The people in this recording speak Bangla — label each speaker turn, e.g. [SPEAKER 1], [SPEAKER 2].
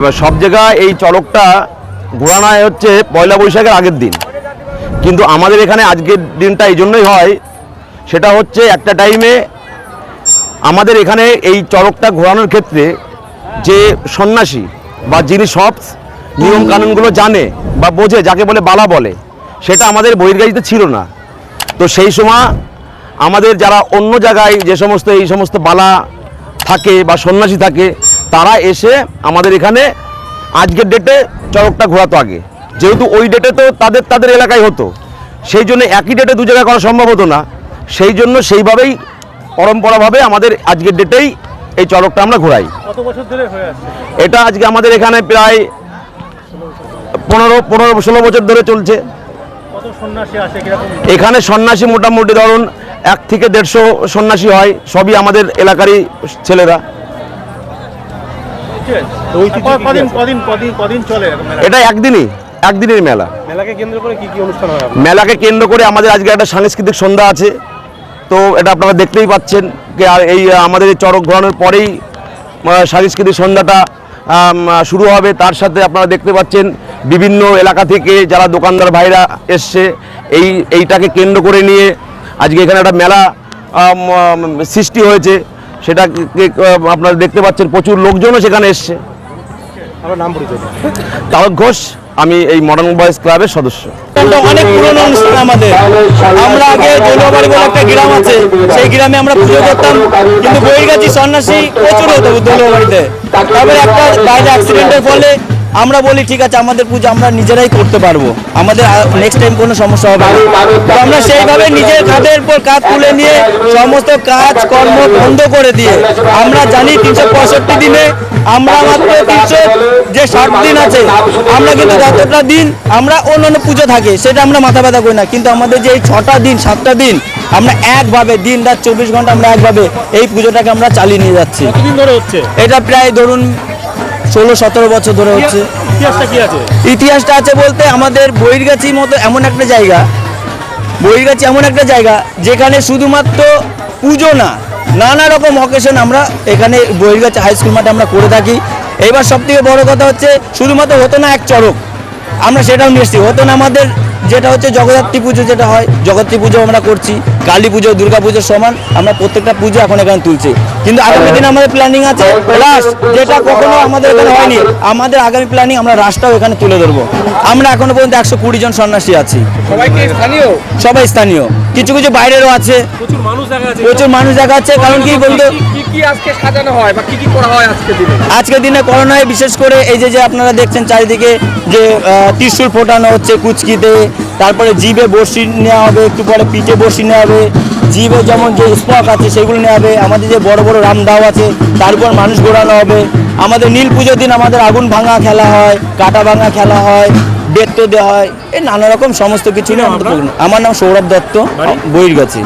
[SPEAKER 1] সব জায়গায় এই চড়কটা ঘোরানো হচ্ছে পয়লা বৈশাখের আগের দিন। কিন্তু আমাদের এখানে আজকের দিনটা এই জন্যই হয়, সেটা হচ্ছে একটা টাইমে আমাদের এখানে এই চড়কটা ঘোরানোর ক্ষেত্রে যে সন্ন্যাসী বা যিনি সব নিয়ম কানুনগুলো জানে বা বোঝে, যাকে বলে বালা বলে, সেটা আমাদের বহির্গাজিতে ছিল না। তো সেই সময় আমাদের যারা অন্য জায়গায় যে সমস্ত, এই সমস্ত বালা থাকে বা সন্ন্যাসী থাকে তারা এসে আমাদের এখানে আজকের ডেটে চড়কটা ঘোরাতো আগে। যেহেতু ওই ডেটে তো তাদের তাদের এলাকায় হতো। সেই জন্য একই ডেটে দু জায়গায় করা সম্ভব হতো না। সেই জন্য সেইভাবেই পরম্পরাভাবে আমাদের আজকের ডেটেই এই চড়কটা আমরা ঘোরাই। এটা আজকে আমাদের এখানে প্রায় পনেরো পনেরো ষোলো বছর ধরে চলছে। এখানে সন্ন্যাসী মোটামুটি ধরুন এক থেকে দেড়শো সন্ন্যাসী হয় সবই আমাদের এলাকারই ছেলেরা।
[SPEAKER 2] কদিন কদিন কদিন কদিন চলে মেলা?
[SPEAKER 1] এটা একদিনই একদিনের মেলা।
[SPEAKER 2] মেলাকে কেন্দ্র করে কি কি অনুষ্ঠান হয়
[SPEAKER 1] মেলাকে কেন্দ্র করে আমাদের আজকে একটা সাংস্কৃতিক সন্ধ্যা আছে। তো এটা আপনারা দেখতেই পাচ্ছেন যে এই আমাদের এই চড়ক ঘোরানোর পরেই সাংস্কৃতিক সন্ধ্যাটা শুরু হবে। তার সাথে আপনারা দেখতে পাচ্ছেন বিভিন্ন এলাকা থেকে যারা দোকানদার ভাইরা এসছে এই এইটাকে কেন্দ্র করে নিয়ে আজকে এখানে একটা মেলা সৃষ্টি হয়েছে। সেটা আপনারা দেখতে পাচ্ছেন প্রচুর লোকজনও সেখানে এসছে।
[SPEAKER 2] আমার নাম পরিচয়
[SPEAKER 1] তারক ঘোষ আমি এই মডার্ন বয়েজ ক্লাবের সদস্য।
[SPEAKER 3] অনেক পুরনো অনুষ্ঠান আমাদের। আমরা আগে জৈলবাড়ি বলে একটা গ্রাম আছে সেই গ্রামে আমরা পুজো করতাম কিন্তু বইগাছি সন্ন্যাসী প্রচুর হতো দৌলবাড়িতে তারপরে একটা বাইরে অ্যাক্সিডেন্টের ফলে আমরা বলি ঠিক আছে আমাদের পুজো আমরা নিজেরাই করতে পারব। আমাদের নেক্সট টাইম কোনো সমস্যা হবে না। তো আমরা সেইভাবে নিজের কাঁধের উপর কাজ তুলে নিয়ে সমস্ত কাজ কর্ম বন্ধ করে দিয়ে আমরা জানি তিনশো পঁয়ষট্টি দিনে আমরা মাত্র তিনশো যে ষাট দিন আছে আমরা কিন্তু যতটা দিন আমরা অন্যান্য পুজো থাকে সেটা আমরা মাথা ব্যথা করি না। কিন্তু আমাদের যে এই ছটা দিন সাতটা দিন আমরা একভাবে দিন রাত চব্বিশ ঘণ্টা আমরা একভাবে এই পুজোটাকে আমরা চালিয়ে নিয়ে যাচ্ছি।
[SPEAKER 2] কতদিন ধরে হচ্ছে?
[SPEAKER 3] এটা প্রায় ধরুন ষোলো সতেরো বছর ধরে হচ্ছে।
[SPEAKER 2] ইতিহাসটা কি আছে?
[SPEAKER 3] ইতিহাসটা আছে বলতে আমাদের বহির্গাছির মতো এমন একটা জায়গা। বহির্গাছি এমন একটা জায়গা যেখানে শুধুমাত্র পুজো না নানা রকম অকেশন আমরা এখানে বহিরগাছি হাই স্কুল মাঠে আমরা করে থাকি। এবার সব থেকে বড় কথা হচ্ছে শুধুমাত্র হতো না এক চড়ক। আমরা সেটাও নিয়ে এসেছি। হতো না আমাদের যেটা হচ্ছে জগদ্ধাত্রী পুজো যেটা হয় জগদ্ধাত্রী পুজো আমরা করছি কালী পুজো দুর্গা পুজোর সমান আমরা প্রত্যেকটা পুজো এখন এখানে তুলছি। কিন্তু আগামী দিন আমাদের প্ল্যানিং আছে প্লাস যেটা কখনো আমাদের এখানে হয়নি আমাদের আগামী প্ল্যানিং আমরা রাস্তাও এখানে তুলে ধরবো। আমরা এখনও পর্যন্ত একশো কুড়ি জন সন্ন্যাসী আছি।
[SPEAKER 2] সবাই স্থানীয়?
[SPEAKER 3] সবাই স্থানীয়। কিছু কিছু বাইরেরও আছে।
[SPEAKER 2] প্রচুর মানুষ দেখা যাচ্ছে।
[SPEAKER 3] প্রচুর মানুষ দেখা যাচ্ছে কারণ কি বলতো?
[SPEAKER 2] কি কি আজকে সাজানো হয় বা কি কি করা হয় আজকে দিনে?
[SPEAKER 3] আজকের দিনে করোনায় বিশেষ করে এই যে যে আপনারা দেখছেন চারিদিকে যে ত্রিশূল ফোটানো হচ্ছে কুচকিতে তারপরে জিভে বড়শি নেওয়া হবে একটু পরে পিঠে বড়শি নেওয়া হবে জিভে যেমন যে স্পক আছে সেগুলো নেওয়া হবে আমাদের যে বড় বড় রামদাও আছে তার উপর মানুষ ঘোরানো হবে। আমাদের নীল পুজোর দিন আমাদের আগুন ভাঙা খেলা হয় কাটা ভাঙা খেলা হয় বেত্ত দেওয়া হয় এই নানা রকম সমস্ত কিছু নিয়ে আমার নাম সৌরভ দত্ত বইয়ের গাছি